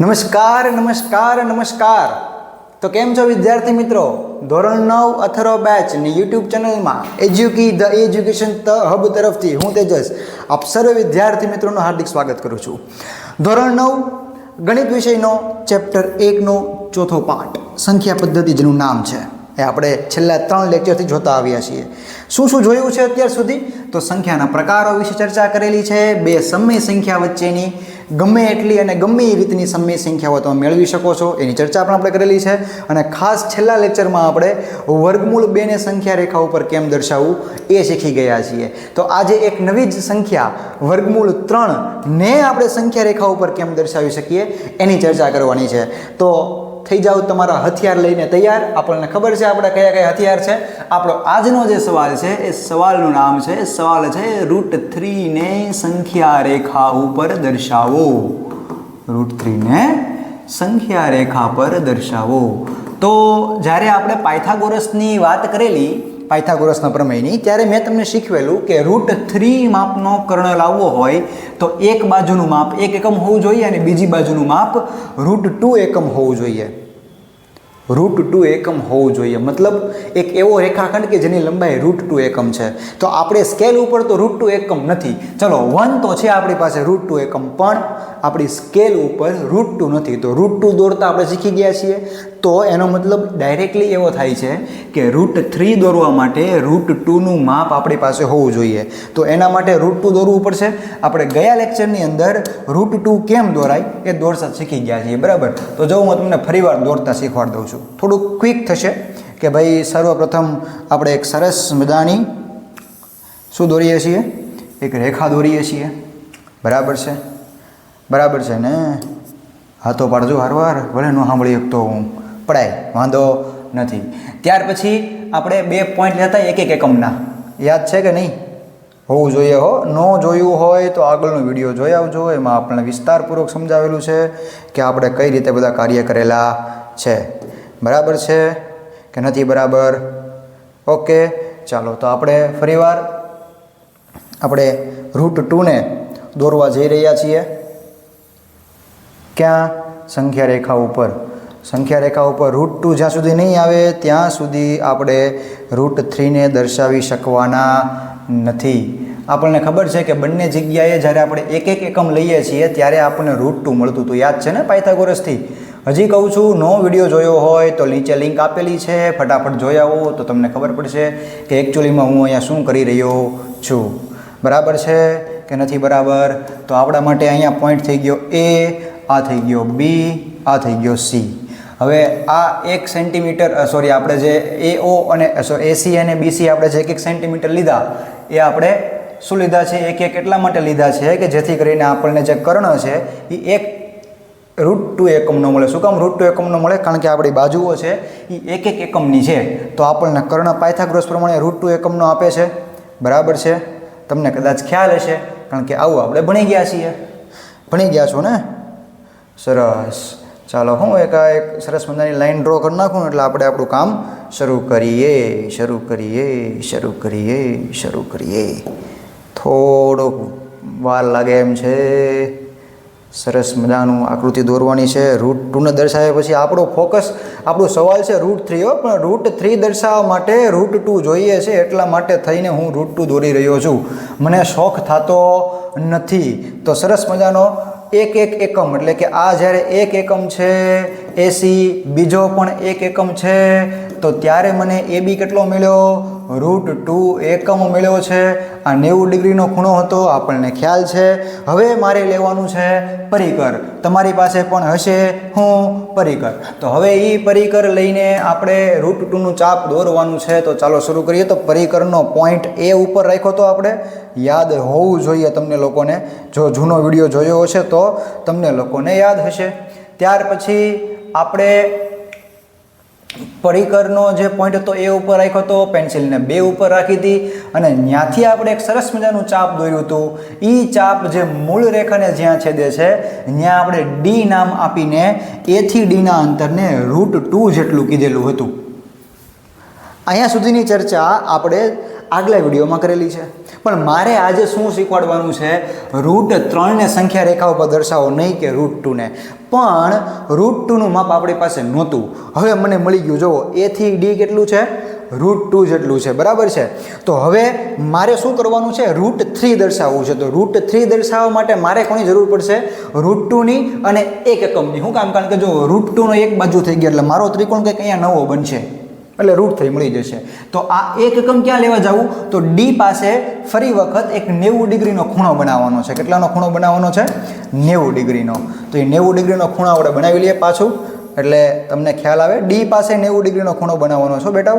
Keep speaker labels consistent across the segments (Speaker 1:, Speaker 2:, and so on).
Speaker 1: નમસ્કાર નમસ્કાર નમસ્કાર. તો કેમ છો વિદ્યાર્થી મિત્રો? ધોરણ નવ અથરો બેચની યુટ્યુબ ચેનલમાં એજ્યુકી ધ એજ્યુકેશન હબ તરફથી હું તેજસ, આપ સર્વ વિદ્યાર્થી મિત્રોનું હાર્દિક સ્વાગત કરું છું. ધોરણ નવ, ગણિત વિષયનો ચેપ્ટર એકનો ચોથો પાઠ, સંખ્યા પદ્ધતિ જેનું નામ છે. એ આપણે છેલ્લા ત્રણ લેક્ચરથી જોતા આવ્યા છીએ. શું શું જોયું છે અત્યાર સુધી? તો સંખ્યાના પ્રકારો વિશે ચર્ચા કરેલી છે. બે સમય સંખ્યા વચ્ચેની ગમે એટલી અને ગમે એ રીતની સમય સંખ્યાઓ તમે મેળવી શકો છો. એની ચર્ચા પણ આપણે કરેલી છે અને ખાસ છેલ્લા લેક્ચરમાં આપણે વર્ગમૂળ બેને સંખ્યા રેખા ઉપર કેમ દર્શાવવું એ શીખી ગયા છીએ. તો આજે એક નવી જ સંખ્યા, વર્ગમૂળ ત્રણ ને આપણે સંખ્યા રેખા ઉપર કેમ દર્શાવી શકીએ એની ચર્ચા કરવાની છે. તો થઈ જાઓ, તમારા હથિયાર લઈને તૈયાર. આપણને ખબર છે આપણે કયા કયા હથિયાર છે? આપણો આજનો જે સવાલ છે, એ સવાલનું નામ છે સવાલ છે, રૂટ થ્રીને સંખ્યા રેખા ઉપર દર્શાવો. રૂટ થ્રીને સંખ્યા રેખા પર દર્શાવો. તો જ્યારે આપણે પાયથાગોરસની વાત કરેલી પાયથાગોરસના પ્રમેયની, ત્યારે મેં તમને શીખવેલું કે રૂટ થ્રી માપનો કર્ણ લાવવો હોય તો એક બાજુનું માપ એક એકમ હોવું જોઈએ અને બીજી બાજુનું માપ રૂટ ટુ એકમ હોવું જોઈએ. રૂટ ટુ એકમ હોવું જોઈએ. મતલબ એક એવો રેખાખંડ કે જેની લંબાઈ રૂટ ટુ એકમ છે. તો આપણે સ્કેલ ઉપર તો રૂટ ટુ એકમ નથી. ચલો, વન તો છે આપણી પાસે રૂટ ટુ એકમ, પણ આપણી સ્કેલ ઉપર રૂટ ટુ નથી. તો રૂટ ટુ દોરતા આપણે શીખી ગયા છીએ. તો એનો મતલબ ડાયરેક્ટલી એવો થાય છે કે રૂટ થ્રી દોરવા માટે રૂટ ટુનું માપ આપણી પાસે હોવું જોઈએ. તો એના માટે રૂટ ટુ દોરવું પડશે. આપણે ગયા લેક્ચરની અંદર રૂટ ટુ કેમ દોરાય એ દોરતા શીખી ગયા છીએ. બરાબર? તો જો હું તમને ફરીવાર દોરતા શીખવાડી દઉં છું. થોડુંક ક્વિક થશે કે ભાઈ સર્વપ્રથમ આપણે એક સરસ મજાની શું દોરીએ છીએ? એક રેખા દોરીએ છીએ. બરાબર છે? બરાબર છે ને? હા તો પાડજો હારવાર, ભલે ન સાંભળી શકતો હું. પડાય, વાંધો નથી. ત્યાર પછી આપણે બે પોઈન્ટ લેતા એક એક એકમના. યાદ છે કે નહીં? હોવું જોઈએ હો. ન જોયું હોય તો આગળનો વીડિયો જોઈ આવજો. એમાં આપણને વિસ્તારપૂર્વક સમજાવેલું છે કે આપણે કઈ રીતે બધા કાર્ય કરેલા છે. બરાબર છે કે નથી બરાબર? ઓકે, ચાલો તો આપણે ફરીવાર આપણે રૂટ ટુને દોરવા જઈ રહ્યા છીએ. ક્યાં? સંખ્યા રેખા ઉપર. સંખ્યા રેખા ઉપર રૂટ ટુ જ્યાં સુધી નહીં આવે, ત્યાં સુધી આપણે રૂટ થ્રીને દર્શાવી શકવાના નથી. આપણને ખબર છે કે બંને જગ્યાએ જ્યારે આપણે એક એક એકમ લઈએ છીએ, ત્યારે આપણને રૂટ ટુ મળતું હતું. યાદ છે ને પાયથાગોરસથી? હજી કહું છું, નો વીડિયો જોયો હોય તો નીચે લિંક આપેલી છે. ફટાફટ જોઈ આવો તો તમને ખબર પડશે કે એકચ્યુઅલીમાં હું અહીંયા શું કરી રહ્યો છું. બરાબર છે કે નથી બરાબર? તો આપણા માટે અહીંયા પોઈન્ટ થઈ ગયો એ આ થઈ ગયો બી આ થઈ ગયો સી હવે આ એક સેન્ટીમીટર સોરી આપણે જે એ ઓ અને એસી અને બીસી આપણે જે એક એક સેન્ટીમીટર લીધા, એ આપણે શું લીધા છે? એક એક એટલા માટે લીધા છે કે જેથી કરીને આપણને જે કર્ણ છે, એ એક રૂટ ટુ એકમનો મળે. શું કામ રૂટ ટુ એકમનો મળે? કારણ કે આપણી બાજુઓ છે એ એક એક એકમની છે. તો આપણને કર્ણ પાયથાગ્રોસ પ્રમાણે રૂટ ટુ એકમનો આપે છે. બરાબર છે? તમને કદાચ ખ્યાલ હશે, કારણ કે આવું આપણે ભણી ગયા છીએ. ભણી ગયા છો ને? સરસ. ચાલો હું એક એક સરસ મજાની લાઈન ડ્રો કરી નાખું, એટલે આપણે આપણું કામ શરૂ કરીએ શરૂ કરીએ શરૂ કરીએ શરૂ કરીએ. થોડોક વાર લાગે એમ છે. સરસ મજાનું આકૃતિ દોરવાની છે. રૂટ ટુને દર્શાવ્યા પછી આપણો ફોકસ, આપણો સવાલ છે રૂટ થ્રી હો. પણ રૂટ થ્રી દર્શાવવા માટે રૂટ ટુ જોઈએ છે એટલા માટે થઈને હું રૂટ ટુ દોરી રહ્યો છું. મને શોખ થતો નથી. તો સરસ મજાનો એક એક એકમ, એટલે કે આ જ્યારે એક એકમ છે એસી બીજો પણ એક એકમ છે, તો ત્યારે મને એ બી કેટલો મળ્યો? રૂટ ટુ એકમ મળ્યો છે. આ નેવું ડિગ્રીનો ખૂણો હતો, આપણને ખ્યાલ છે. હવે મારે લેવાનું છે પરિકર. તમારી પાસે પણ હશે, હું પરિકર. તો હવે એ પરિકર લઈને આપણે રૂટ ટુનું ચાપ દોરવાનું છે. તો ચાલો શરૂ કરીએ. તો પરિકરનો પોઈન્ટ એ ઉપર રાખ્યો તો આપણે. યાદ હોવું જોઈએ તમને લોકોને. જો જૂનો વીડિયો જોયો હશે તો તમને લોકોને યાદ હશે. ત્યાર પછી આપણે પરિકરનો જે પોઈન્ટ હતો એ ઉપર રાખ્યો હતો પેન્સિલને બે ઉપર રાખી હતી અને ત્યાંથી આપણે એક સરસ મજાનું ચાપ દોર્યું હતું. એ ચાપ જે મૂળ રેખાને જ્યાં છેદે છે, ત્યાં આપણે ડી નામ આપીને એથી ડીના અંતરને રૂટ ટુ જેટલું કીધેલું હતું. અહીંયા સુધીની ચર્ચા આપણે આગલા વિડીયોમાં કરેલી છે. પણ મારે આજે શું શીખવાડવાનું છે? રૂટ ત્રણને સંખ્યા રેખા ઉપર દર્શાવો, નહીં કે રૂટ ટુને પણ રૂટ ટુનું માપ આપણી પાસે નહોતું. હવે મને મળી ગયું, જુઓ એથી ડી કેટલું છે? રૂટ ટુ જેટલું છે, બરાબર છે? તો હવે મારે શું કરવાનું છે? રૂટ થ્રી દર્શાવવું છે. તો રૂટ થ્રી દર્શાવવા માટે મારે કોની જરૂર પડશે? રૂટ ટુની અને એક એકમની. શું કામ, કારણ કે જો રૂટ ટુનો એક બાજુ થઈ ગયા, એટલે મારો ત્રિકોણ કંઈક અહીંયા નવો બનશે. એટલે રૂટ થઈ મળી જશે. તો આ એક એકમ ક્યાં લેવા જવું? તો ડી પાસે ફરી વખત એક નેવું ડિગ્રીનો ખૂણો બનાવવાનો છે. કેટલાનો ખૂણો બનાવવાનો છે? નેવું ડિગ્રીનો. તો એ નેવું ડિગ્રીનો ખૂણો આપણે બનાવી લઈએ પાછું. એટલે તમને ખ્યાલ આવે ડી પાસે નેવું ડિગ્રીનો ખૂણો બનાવવાનો છો. બેટા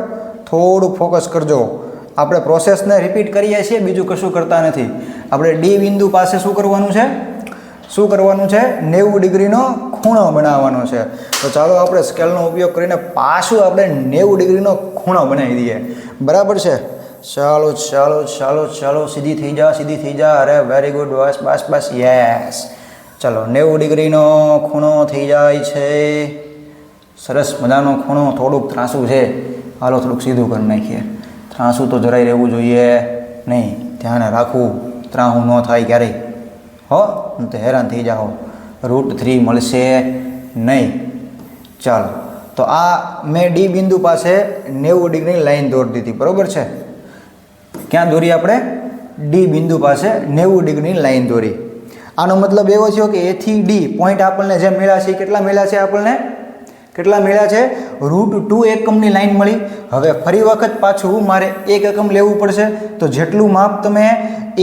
Speaker 1: થોડું ફોકસ કરજો. આપણે પ્રોસેસને રિપીટ કરીએ છીએ, બીજું કશું કરતા નથી. આપણે ડી બિંદુ પાસે શું કરવાનું છે? શું કરવાનું છે? નેવું ડિગ્રીનો ખૂણો બનાવવાનો છે. તો ચાલો આપણે સ્કેલનો ઉપયોગ કરીને પાછું આપણે નેવું ડિગ્રીનો ખૂણો બનાવી દઈએ. બરાબર છે? ચાલો ચાલો ચાલો ચાલો, સીધી થઈ જા, સીધી થઈ જા. અરે વેરી ગુડ બસ બસ બસ યસ ચાલો, નેવું ડિગ્રીનો ખૂણો થઈ જાય છે. સરસ મજાનો ખૂણો, થોડુંક ત્રાસું છે. હાલો, થોડુંક સીધું કરી નાખીએ. ત્રાસું તો જરાય રહેવું જોઈએ નહીં. ધ્યાન રાખવું. ત્રાહું ન થાય ક્યારેય. હો? હું તો હેરાન થઈ જાઓ. રૂટ થ્રી મળશે નહીં. ચાલો. તો આ મેં ડી બિંદુ પાસે નેવું ડિગ્રીની લાઈન દોરી દીધી. બરાબર છે? ક્યાં દોરી આપણે? ડી બિંદુ પાસે નેવું ડિગ્રીની લાઇન દોરી. આનો મતલબ એવો થયો કે એથી ડી પોઈન્ટ આપણને જે મળ્યા છે, કેટલા મળ્યા છે આપણને? કેટલા મળ્યા છે? રૂટ ટુ એકમની લાઇન મળી. હવે ફરી વખત પાછું મારે એક એકમ લેવું પડશે. તો જેટલું માપ તમે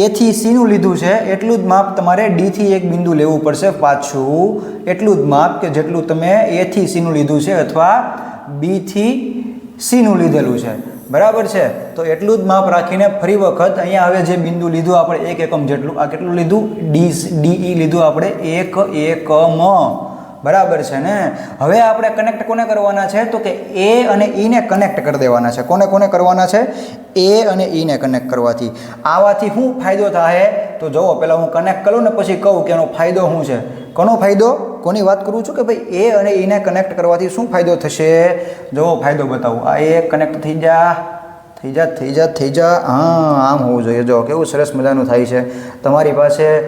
Speaker 1: એથી સીનું લીધું છે, એટલું જ માપ તમારે ડીથી એક બિંદુ લેવું પડશે પાછું. એટલું જ માપ કે જેટલું તમે એથી સીનું લીધું છે અથવા બીથી સીનું લીધેલું છે. બરાબર છે? તો એટલું જ માપ રાખીને ફરી વખત અહીંયા હવે જે બિંદુ લીધું આપણે એક એકમ જેટલું, આ કેટલું લીધું? ડી ડીઈ લીધું આપણે એક એકમ. બરાબર છે ને? હવે આપણે કનેક્ટ કોને કરવાના છે? તો કે એ અને ઈને કનેક્ટ કરી દેવાના છે. કોને કોને કરવાના છે? એ અને ઈને કનેક્ટ કરવાથી. આવાથી શું ફાયદો થાય તો જુઓ પહેલાં હું કનેક્ટ કરું ને પછી કહું કે એનો ફાયદો શું છે? કોનો ફાયદો? કોની વાત કરું છું કે ભાઈ, એ અને ઈને કનેક્ટ કરવાથી શું ફાયદો થશે? જુઓ, ફાયદો બતાવું. આ એ કનેક્ટ થઈ જા. થઈ જા થઈ જા થઈ જા. હા, આમ હોવું જોઈએ. જો કેવું સરસ મજાનું થાય છે. તમારી પાસે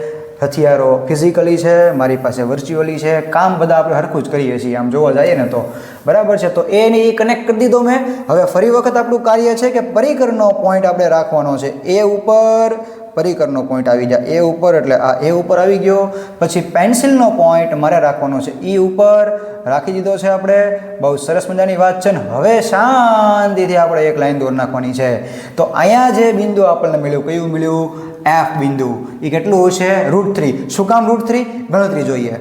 Speaker 1: હથિયારો ફિઝિકલી છે, મારી પાસે વર્ચ્યુઅલી છે, કામ બધા આપણે હરખું જ કરીએ છીએ, આમ જોવા જઈએ ને તો. બરાબર છે? તો એ ને એ કનેક્ટ કરી દીધો મેં. હવે ફરી વખત આપણું કાર્ય છે કે પરિકરનો પોઈન્ટ આપણે રાખવાનો છે. એ ઉપર પરિકરનો પોઈન્ટ આવી જાય. એ ઉપર એટલે આ એ ઉપર આવી ગયો. પછી પેન્સિલનો પોઈન્ટ મારે રાખવાનો છે. એ ઉપર રાખી દીધો છે આપણે. બહુ સરસ મજાની વાત છે ને. હવે શાંતિથી આપણે એક લાઈન દોર નાખવાની છે. તો અહીંયા જે બિંદુ આપણને મળ્યું, કયું મળ્યું? એફ બિંદુ. એ કેટલું છે? રૂટ થ્રી શું કામ રૂટ થ્રી ગણતરી જોઈએ.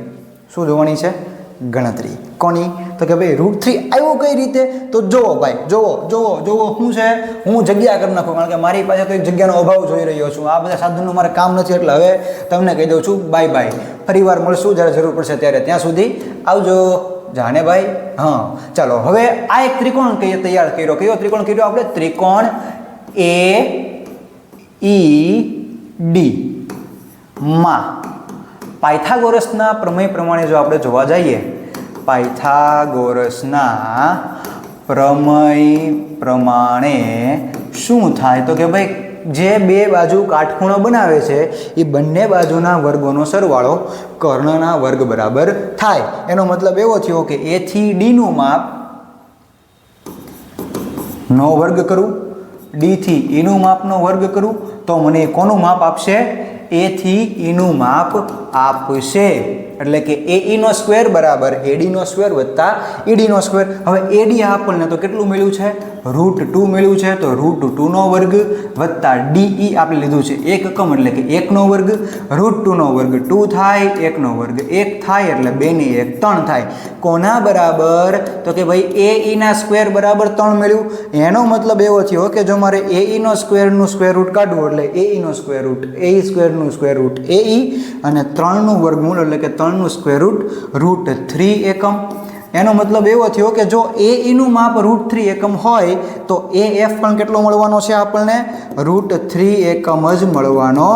Speaker 1: શું જોવાની છે? ગણતરી. કોની? તો કે ભાઈ રૂટ થ્રી આવ્યું કઈ રીતે? તો જુઓ ભાઈ જુઓ જુઓ જુઓ શું છે? હું જગ્યા કરી નાખું, કારણ કે મારી પાસે તો જગ્યાનો અભાવ જોઈ રહ્યો છું. આ બધા સાધનનું મારે કામ નથી, એટલે હવે તમને કહી દઉં છું બાય બાય ફરી મળશું, જ્યારે જરૂર પડશે ત્યારે. ત્યાં સુધી આવજો. જાને ભાઈ? હા. ચાલો, હવે આ એક ત્રિકોણ કહીએ, તૈયાર કર્યો. કયો ત્રિકોણ કર્યો આપણે? ત્રિકોણ એ ઈ ડી માં. પાયથાગોરસના પ્રમેય પ્રમાણે જો આપણે જોવા જઈએ, પાયથાગોરસના પ્રમેય પ્રમાણે શું થાય? તો કે ભાઈ, જે બે બાજુ કાટખૂણો બનાવે છે, એ બંને બાજુના વર્ગોનો સરવાળો કર્ણના વર્ગ બરાબર થાય. એનો મતલબ એવો થયો કે એથી ડીનું માપ નો વર્ગ કરું ડીથી ઈનું માપનો વર્ગ કરું તો મને કોનું માપ આપશે? એથી ઈનું માપ આપશે એટલે કે એ ઈનો સ્ક્વેર બરાબર એડીનો સ્ક્વેર વત્તા ઈડીનો સ્ક્વેર હવે એડી આપણને તો કેટલું મળ્યું છે? રૂટ ટુ મળ્યું છે, તો રૂટ ટુનો વર્ગ વત્તા ડીઈ આપણે લીધું છે એક એકમ, એટલે કે એકનો વર્ગ. રૂટ ટુનો વર્ગ ટુ થાય એકનો વર્ગ એક થાય, એટલે બેની એક ત્રણ થાય. કોના બરાબર? તો કે ભાઈ એ ઈના સ્ક્વેર બરાબર ત્રણ મળ્યું. એનો મતલબ એવો થયો કે જો મારે એ ઈનો સ્ક્વેરનું સ્ક્વેર રૂટ કાઢવું એટલે એ ઈનો સ્ક્વેર રૂટ એ સ્ક્વેરનું સ્ક્વેર રૂટ એ અને ત્રણનું વર્ગમૂળ એટલે કે ત્રણનું સ્ક્વેર રૂટ રૂટ થ્રી એકમ. એનો મતલબ એવો થયો કે જો એ ઈનું માપ રૂટ થ્રી એકમ હોય, તો એ એફ પણ કેટલો મળવાનો છે આપણને? રૂટ થ્રી એકમ જ મળવાનો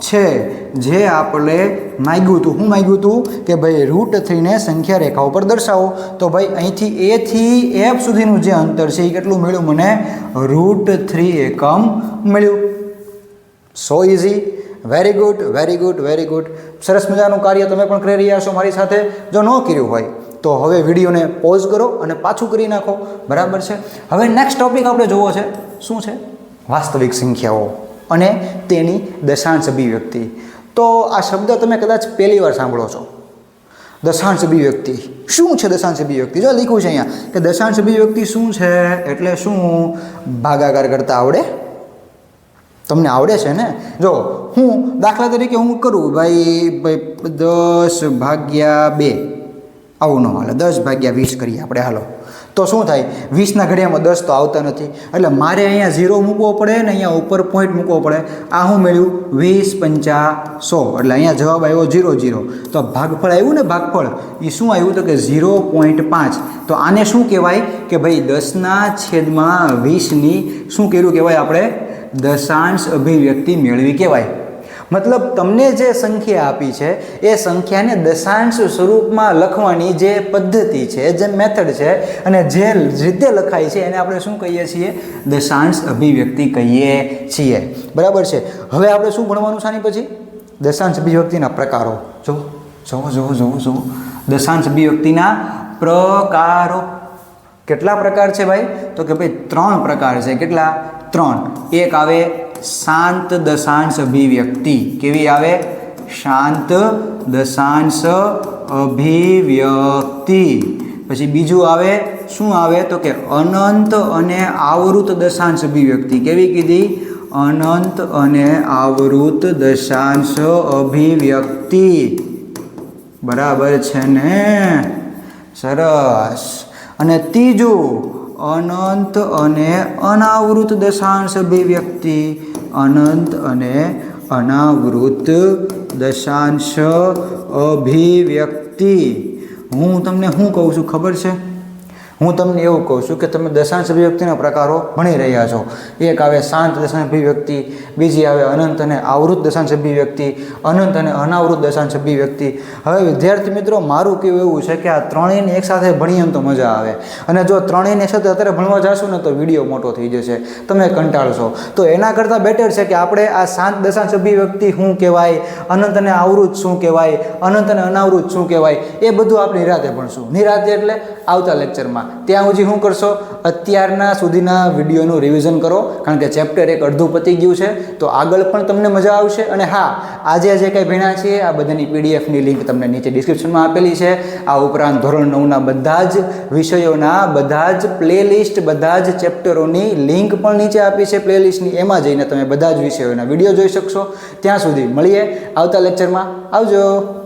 Speaker 1: છે. જે આપણે માગ્યું હતું. શું માગ્યું હતું કે ભાઈ રૂટ થ્રીને સંખ્યા રેખા ઉપર દર્શાવો. તો ભાઈ અહીંથી એથી એફ સુધીનું જે અંતર છે એ કેટલું મળ્યું? મને રૂટ થ્રી એકમ મળ્યું. So easy very good very good very good સરસ મજાનું કાર્ય તમે પણ કરી રહ્યા છો મારી સાથે. જો ન કર્યું હોય, તો હવે વિડીયોને પોઝ કરો અને પાછું કરી નાખો. બરાબર છે? હવે નેક્સ્ટ ટોપિક આપણે જોવો છે. શું છે? વાસ્તવિક સંખ્યાઓ અને તેની દશાંશ અભિવ્યક્તિ તો આ શબ્દ તમે કદાચ પહેલી વાર સાંભળો છો. દશાંશ અભિવ્યક્તિ શું છે દશાંશ અભિવ્યક્તિ જો લખ્યું છે અહીંયા કે દશાંશ અભિવ્યક્તિ શું છે? એટલે શું? ભાગાકાર કરતા આવડે તમને આવડે છે ને? જો, હું દાખલા તરીકે હું કરું, ભાઈ ભાઈ, દસ ભાગ્યા બે. આવું ન હાલે. દસ ભાગ્યા વીસ કરીએ આપણે, હાલો. તો શું થાય? વીસના ઘડિયામાં દસ તો આવતા નથી. એટલે મારે અહીંયા ઝીરો મૂકવો પડે ને અહીંયા ઉપર પોઈન્ટ મૂકવો પડે. આ હું મેળવ્યું? વીસ પંચા સો. એટલે અહીંયા જવાબ આવ્યો ઝીરો ઝીરો તો ભાગફળ આવ્યું ને ભાગફળ? એ શું આવ્યું તો કે ઝીરો પોઈન્ટ પાંચ. તો આને શું કહેવાય? કે ભાઈ દસના છેદમાં વીસની શું કર્યું કહેવાય આપણે? દશાંશ અભિવ્યક્તિ મેળવી કહેવાય. મતલબ તમને જે સંખ્યા આપી છે, એ સંખ્યાને દશાંશ સ્વરૂપમાં લખવાની જે પદ્ધતિ છે, જે મેથડ છે, અને જે રીતે લખાય છે, એને આપણે શું કહીએ છીએ? દશાંશ અભિવ્યક્તિ કહીએ છીએ. બરાબર છે? હવે આપણે શું ભણવાનું આની પછી? દશાંશ અભિવ્યક્તિના પ્રકારો. જો જુઓ જુઓ જુઓ જુઓ દશાંશ અભિવ્યક્તિના પ્રકારો. કેટલા પ્રકાર છે ભાઈ? તો કે ભાઈ ત્રણ પ્રકાર છે. કેટલા? ત્રણ. એક આવે શાંત દશાંશ અભિવ્યક્તિ. કેવી આવે? શાંત દશાંશ અભિવ્યક્તિ. પછી બીજું આવે, શું આવે? તો કે અનંત અને આવૃત દશાંશ અભિવ્યક્તિ. કેવી કીધી? અનંત અને આવૃત દશાંશ અભિવ્યક્તિ. બરાબર છે ને? સરસ. અને ત્રીજું, અનંત અને અનાવૃત દશાંશ અભિવ્યક્તિ અનંત અને અનાવૃત દશાંશ અભિવ્યક્તિ. હું તમને શું કહું છું, ખબર છે? હું તમને એવું કહું છું કે તમે દશાંશ અભિવ્યક્તિના પ્રકારો ભણી રહ્યા છો. એક આવે શાંત દશાંશ અભિવ્યક્તિ, બીજી આવે અનંત અને આવૃત દશાંશ અભિવ્યક્તિ, અનંત અને અનાવૃત દશાંશ અભિવ્યક્તિ. હવે વિદ્યાર્થી મિત્રો, મારું કેવું એવું છે કે આ ત્રણેયને એકસાથે ભણીએ તો મજા આવે. અને જો ત્રણેયને સાથે અત્યારે ભણવા જશું ને તો વીડિયો મોટો થઈ જશે. તમે કંટાળશો. તો એના કરતાં બેટર છે કે આપણે આ શાંત દશાંશ અભિવ્યક્તિ શું કહેવાય, અનંત અને આવૃત શું કહેવાય, અનંત અને અનાવૃત શું કહેવાય, એ બધું આપણે નિરાતે ભણશું. નિરાતે એટલે આવતા લેક્ચરમાં ત્યાં સુધી શું કરશો? અત્યારના સુધીના વિડીયોનું રિવિઝન કરો. કારણ કે ચેપ્ટર એક અડધું પતી ગયું છે. તો આગળ પણ તમને મજા આવશે. અને હા, આજે જે કંઈ ભણ્યા છીએ, આ બધાની પીડીએફની લિંક તમને નીચે ડિસ્ક્રિપ્શનમાં આપેલી છે. આ ઉપરાંત ધોરણ નવના બધા જ વિષયોના બધા જ પ્લેલિસ્ટ બધા જ ચેપ્ટરોની લિંક પણ નીચે આપી છે પ્લેલિસ્ટની એમાં જઈને તમે બધા જ વિષયોના વીડિયો જોઈ શકશો. ત્યાં સુધી મળીએ. આવતા લેક્ચરમાં આવજો.